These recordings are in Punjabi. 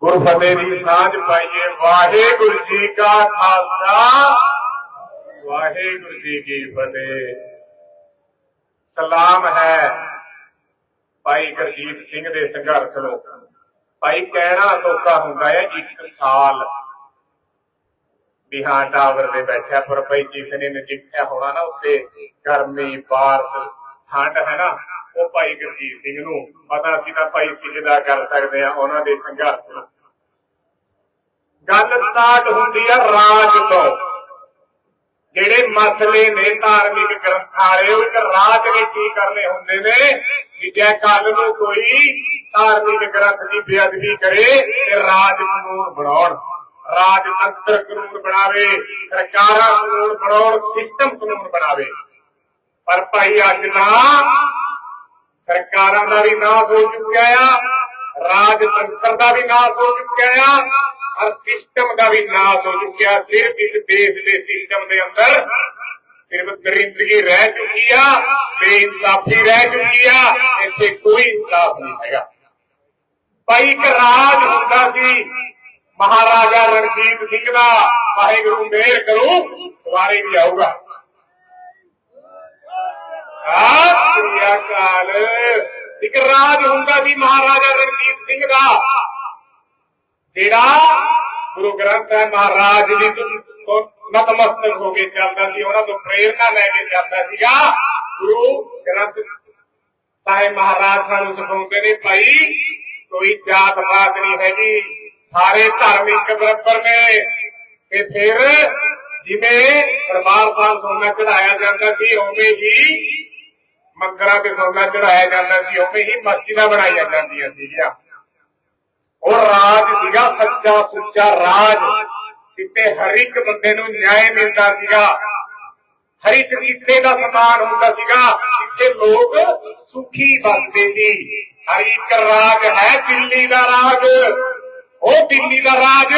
ਗੁਰੂ ਦੀ ਸਾਂਝ ਪਾਈਏ। ਵਾਹਿਗੁਰੂ ਜੀ ਕਾ ਖਾਲਸਾ। ਵਾਹਿਗੁਰੂ ਜੀ ਕੀ ਫਤਿਹ। ਸਲਾਮ ਹੈ ਭਾਈ ਗੁਰਜੀਤ ਸਿੰਘ ਦੇ ਸੰਘਰਸ਼ ਨੂੰ। ਭਾਈ ਕਹਿਣਾ ਸੌਖਾ ਹੁੰਦਾ ਹੈ, ਇੱਕ ਸਾਲ ਵੀ ਟਾਵਰ ਤੇ ਬੈਠਿਆ ਪਰ ਭਾਈ ਜਿਸ ਨੇ ਨਜਿੱਠਿਆ ਹੋਣਾ ਨਾ ਉੱਤੇ ਗਰਮੀ, ਬਾਰਿਸ਼, ਠੰਡ ਹੈ ਨਾ। ਉਹ ਭਾਈ ਗੁਰਜੀਤ ਸਿੰਘ ਨੂੰ ਪਤਾ ਸੀ ਤਾਂ ਭਾਈ ਸਿਜਦਾ ਕਰ ਸਕਦੇ ਆ, ਉਹਨਾਂ ਦੇ ਸੰਘਰਸ਼ ਗੱਲ ਸਟਾਰਟ ਹੁੰਦੀ ਆ ਰਾਜ ਤੋਂ। ਜਿਹੜੇ ਮਸਲੇ ਨੇ ਧਾਰਮਿਕ ਗ੍ਰੰਥਾਂ ਵਾਲੇ ਉਹ ਇੱਕ ਰਾਜ ਨੇ ਕੀ ਕਰਨੇ ਹੁੰਦੇ ਨੇ? ਕਿ ਜੇ ਕੱਲ ਨੂੰ ਕੋਈ ਧਾਰਮਿਕ ਗ੍ਰੰਥ ਦੀ ਬੇਅਦਬੀ ਕਰੇ, ਤੇ ਰਾਜ ਕਾਨੂੰਨ ਬਣਾਉਣ। ਰਾਜਤੰਤਰ ਕਾਨੂੰਨ ਬਣਾਵੇ, ਸਰਕਾਰਾਂ ਕਾਨੂੰਨ ਬਣਾਉਣ ਸਿਸਟਮ ਕਾਨੂੰਨ ਬਣਾਵੇ। ਪਰ ਭਾਈ ਅੱਜ ਨਾ ਸਰਕਾਰਾਂ ਦਾ ਵੀ ਨਾਸ ਹੋ ਚੁੱਕਿਆ ਆ ਰਾਜਤੰਤਰ ਦਾ ਵੀ ਨਾਸ ਹੋ ਚੁੱਕਿਆ ਆ, ਔਰ ਸਿਸਟਮ ਦਾ ਵੀ ਨਾਸ ਹੋ ਚੁੱਕਿਆ। ਸਿਰਫ ਇਸ ਦੇਸ਼ ਦੇ ਸਿਸਟਮ ਦੇ ਅੰਦਰ ਸਿਰਫ ਦਰਿੰਦਗੀ ਰਹਿ ਚੁੱਕੀ ਆ, ਬੇਇਨਸਾਫੀ ਰਹਿ ਚੁੱਕੀ ਆ, ਇੱਥੇ ਕੋਈ ਇਨਸਾਫ ਨਹੀਂ ਹੈਗਾ। ਭਾਈ ਇੱਕ ਰਾਜ ਹੁੰਦਾ ਸੀ, ਮਹਾਰਾਜਾ ਰਣਜੀਤ ਸਿੰਘ ਦਾ, ਵਾਹਿਗੁਰੂ ਮਿਹਰ ਕਰੋ, ਦੁਬਾਰੇ ਵੀ ਆਊਗਾ। ਸਤਿ ਸ੍ਰੀ ਅਕਾਲ। ਇੱਕ ਰਾਜ ਹੁੰਦਾ ਸੀ ਮਹਾਰਾਜਾ ਰਣਜੀਤ ਸਿੰਘ ਦਾ। ਜਿਹੜਾ ਗੁਰੂ ਗ੍ਰੰਥ ਸਾਹਿਬ ਮਹਾਰਾਜ ਜੀ ਤੋਂ ਨਤਮਸਤਕ ਹੋ ਕੇ ਚੱਲਦਾ ਸੀ, ਉਹਨਾਂ ਤੋਂ ਪ੍ਰੇਰਣਾ ਲੈ ਕੇ ਚੱਲਦਾ ਸੀਗਾ। ਗੁਰੂ ਗ੍ਰੰਥ ਸਾਹਿਬ ਮਹਾਰਾਜ ਸਾਨੂੰ ਸਿਖਾਉਂਦੇ ਨੇ, ਭਾਈ, ਕੋਈ ਜਾਤ ਪਾਤ ਨਹੀਂ ਹੈਗੀ, ਸਾਰੇ ਧਰਮ ਇੱਕ ਬਰਾਬਰ ਨੇ। ਤੇ ਫਿਰ ਜਿਵੇਂ ਦਰਬਾਰ ਸਾਹਿਬ ਸੋਨਾ ਚੜਾਇਆ ਜਾਂਦਾ ਸੀ, ਉਵੇਂ ਹੀ ਮੰਦਰਾਂ ਤੇ ਸੋਨਾ ਚੜਾਇਆ ਜਾਂਦਾ ਸੀ, ਉਵੇਂ ਹੀ ਮਸਜਿਦਾਂ ਬਣਾਈਆਂ ਜਾਂਦੀਆਂ ਸੀਗੀਆਂ। ਉਹ ਰਾਜ ਸੀਗਾ ਸੱਚਾ ਸੁੱਚਾ ਰਾਜ। ਜਿੱਤੇ ਹਰ ਇੱਕ ਬੰਦੇ ਨੂੰ ਨਿਆਂ ਮਿਲਦਾ ਸੀਗਾ। ਹਰ ਇੱਕ ਕਿੱਤੇ ਦਾ ਸਮਾਨ ਹੁੰਦਾ ਸੀਗਾ। ਜਿੱਥੇ ਲੋਕ ਸੁਖੀ ਬਸਦੇ ਸੀ। ਹਰ ਇੱਕ ਰਾਜ ਹੈ ਦਿੱਲੀ ਦਾ ਰਾਜ। ਉਹ ਦਿੱਲੀ ਦਾ ਰਾਜ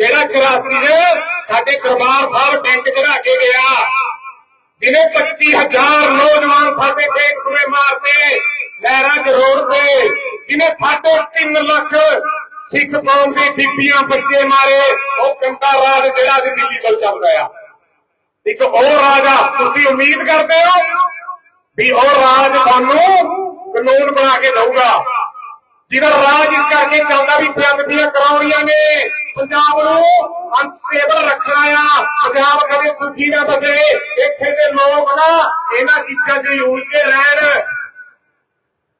ਜਿਹੜਾ ਕਰਾਚੀ ਨੇ ਸਾਡੇ ਦਰਬਾਰ ਸਾਹਿਬ ਟੈਂਕ ਚੜਾ ਕੇ ਗਿਆ। ਜਿਹਨੇ 25000 ਨੌਜਵਾਨ ਸਾਡੇ ਤੇ ਕੁਰੇ ਮਾਰਦੇ ਲਹਿਰਾਂ ਚ ਰੋੜ ਤੇ ਜਿਹਨੇ ਸਾਡੇ 3 ਲੱਖ ਸਿੱਖ ਕੌਮ ਦੇ ਬੀਬੀਆਂ ਬੱਚੇ ਮਾਰੇ, ਉਹ ਕੰਦਾ ਰਾਜ ਜਿਹੜਾ ਅੱਜ ਦਿੱਲੀ ਵੱਲ ਚੱਲਦਾ ਆ ਇੱਕ ਉਹ ਰਾਜਾ ਤੁਸੀਂ ਉਮੀਦ ਕਰਦੇ ਹੋ ਵੀ ਉਹ ਰਾਜ ਤੁਹਾਨੂੰ ਕਾਨੂੰਨ ਬਣਾ ਕੇ ਦਊਗਾ? ਜਿਹਦਾ ਰਾਜ ਇਸ ਕਰਕੇ ਚੱਲਦਾ ਵੀ ਬੇਅਦਬੀਆਂ ਕਰਾਉਣੀਆਂ ਪੰਜਾਬ ਨੂੰ ਅਨਸਟੇਬਲ ਰੱਖਣਾ ਆ। ਪੰਜਾਬ ਕਦੇ ਸੁਖੀ ਨਾ ਬਸੇ। ਇੱਥੇ ਦੇ ਲੋਕ ਨਾ ਇਹਨਾਂ ਚੀਜ਼ਾਂ 'ਚ ਯੂਜ਼ ਕੇ ਰਹਿਣ।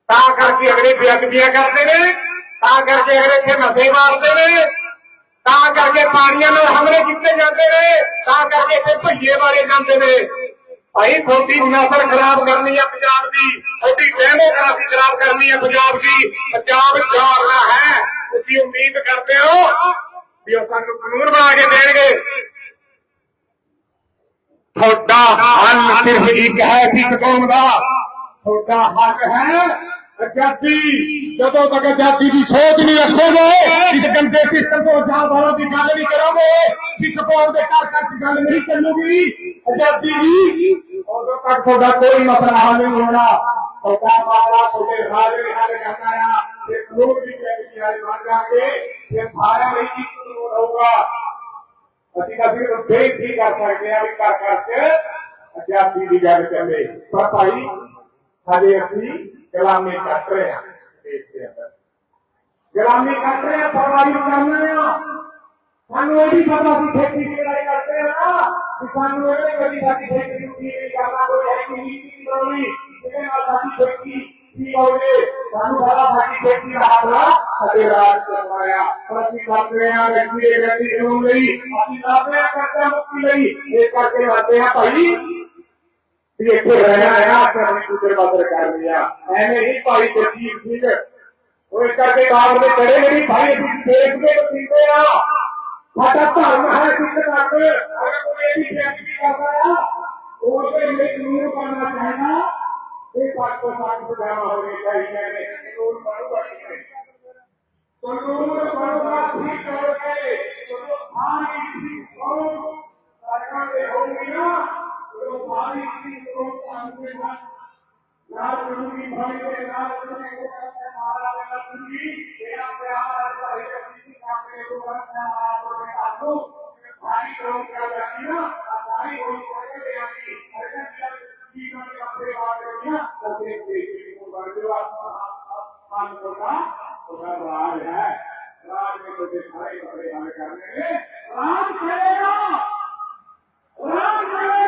ਤਾਂ ਕਰਕੇ ਅਗਲੇ ਬੇਅਦਬੀਆਂ ਕਰਦੇ ਨੇ। ਤਾਂ ਕਰਕੇ ਅਗਲੇ ਇੱਥੇ ਨਸ਼ੇ ਮਾਰਦੇ ਨੇ। ਤਾਂ ਕਰਕੇ ਪਾਣੀਆਂ ਨਾਲ ਹਮਲੇ ਕੀਤੇ ਜਾਂਦੇ ਨੇ। ਤਾਂ ਕਰਕੇ ਇੱਥੇ ਭਈਏ ਮਾਰੇ ਜਾਂਦੇ ਨੇ। ਭਾਈ, ਤੁਹਾਡੀ ਨਸਲ ਖਰਾਬ ਕਰਨੀ ਆ ਪੰਜਾਬ ਦੀ। ਤੁਹਾਡੀ ਡੈਮੋਕ੍ਰਾਸੀ ਖਰਾਬ ਕਰਨੀ ਆ ਪੰਜਾਬ ਦੀ। ਪੰਜਾਬ ਜਾਰਨਾ ਹੈ। ਤੁਸੀਂ ਉਮੀਦ ਕਰਦੇ ਹੋ ਵੀ ਉਹ ਸਾਨੂੰ ਕਾਨੂੰਨ ਬਣਾ ਕੇ ਦੇਣਗੇ। ਤੁਹਾਡਾ ਹੱਲ ਸਿਰਫ ਇੱਕ ਹੈ, ਸਿੱਖ ਕੌਮ ਦਾ। ਤੁਹਾਡਾ ਹੱਕ ਹੈ ਆਜ਼ਾਦੀ। ਜਦੋਂ ਤੱਕ ਆਜ਼ਾਦੀ ਦੀ ਸੋਚ ਨਹੀਂ ਰੱਖੋਗੇ, ਇਸ ਗੰਦੇ ਸਿਸਟਮ ਤੋਂ ਆਜ਼ਾਦ ਹੋਣ ਦੀ ਗੱਲ ਨਹੀਂ ਕਰੋਗੇ, ਸਿੱਖ ਕੌਮ ਦੇ ਘਰ ਘਰ ਦੀ ਗੱਲ ਨਹੀਂ ਚੱਲੂਗੀ। ਆਜ਼ਾਦੀ ਦੀ ਉਦੋਂ ਤੱਕ ਤੁਹਾਡਾ ਕੋਈ ਮਸਲਾ ਹੱਲ ਨਹੀਂ ਹੋਣਾ। ਤੁਹਾਡਾ ਮਾਮਲਾ ਤੁਹਾਡੇ ਰਾਜ ਨੇ ਹੱਲ ਕਰਨਾ ਆ। ਤੇ ਕਾਨੂੰਨ ਵੀ ਕੈਬਨਿਟ ਹੱਲ ਬਣ ਜਾਣਗੇ। ਇਹ ਸਾਰਿਆਂ ਲਈ ਇੱਕ ਅਸੀਂ ਤਾਂ ਸਿਰਫ ਬੇਨਤੀ ਕਰ ਸਕਦੇ ਹਾਂ ਵੀ ਘਰ ਘਰ ਚ ਆਜ਼ਾਦੀ ਦੀ ਗੱਲ ਚੱਲੇ। ਪਰ ਭਾਈ, ਹਜੇ ਅਸੀਂ ਗੁਲਾਮੀ ਕੱਟ ਰਹੇ ਹਾਂ ਦੇਸ਼ ਦੇ ਅੰਦਰ। ਗੁਲਾਮੀ ਕੱਟ ਰਹੇ ਹਾਂ ਸਰਵਾਰੀ ਕਰਨਾ ਆ। ਸਾਨੂੰ ਇਹ ਵੀ ਪਤਾ ਸੀ ਖੇਤੀ ਦੀ ਕਰਦੇ ਆ ਨਾ। ਕਿ ਸਾਨੂੰ ਇਹ ਕਦੀ ਸਾਡੀ ਖੇਤੀ ਨੂੰ ਕੀ ਨਹੀਂ ਕਰਨਾ, ਕੋਈ ਹੈ ਕੋਈ ਨੀਤੀ ਨਹੀਂ ਬਣਾਉਣੀ ਜਿਹਦੇ ਨਾਲ ਸਾਡੀ ਖੇਤੀ ਕੀ ਹੋਵੇ? भानुशाला भाटी बेटी महाराणा फतेहराज करवाया अपनी कापड़िया व्यक्ति व्यक्ति ज़रूर गई अपनी कापड़िया करता मुक्ति गई ये करते रहते हैं पहली देखे रहना है आपने हमें दूसरे का सरकार दिया मैंने ही पाई तो ठीक ठीक है वो इसका के बाद में चले मेरी भाई देख के तो ठीक है ना फटकता हमारे चित्र का अगर कोई भी व्यक्ति करता है और कोई मेरी नूर करना चाहेगा ਸਾਕੋ ਸਾਕ ਸੁਝਾਵਾ ਹੋਵੇ ਚਾਹੀਦੇ ਨੇ ਕਾਨੂੰਨ ਬਣੂਗਾ ਕਿਵੇਂ ਕਾਨੂੰਨ ਬਣੂਗਾ ਠੀਕ ਕਰਕੇ ਜਦੋਂ ਸਾਰੀ ਠੀਕ ਹੋ ਸਾਡਾ ਤੇ ਹੋਊਗੀ ਨਾ ਜਦੋਂ ਸਾਰੀ ਠੀਕ ਹੋ ਸਾਹਮਣੇ ਨਾ ਨਾ ਬਣੂਗੀ ਭਾਈ ਤੇ ਨਾ ਬਣੂਗੀ ਮਹਾਰਾਜ ਨੇ ਬਣੂਗੀ ਤੇਰਾ ਪਿਆਰ ਹੈ ਭਾਈ ਤੇ ਕਿਸੇ ਆਪਣੇ ਨੂੰ ਕਰਨਾ ਆਪ ਨੇ ਆਪੋ ਭਾਈ ਕਰੋ ਕਰ ਜਾਨੀ ਨਾ ਭਾਈ ਹੋਈ ਕਰੇ ਤੇ ਆਪੀ करनी ना तो एक देश को बड़वा मान को का उसका राज है राज में तो सारे कपड़े हमें करने में राज करेगा राज करेगा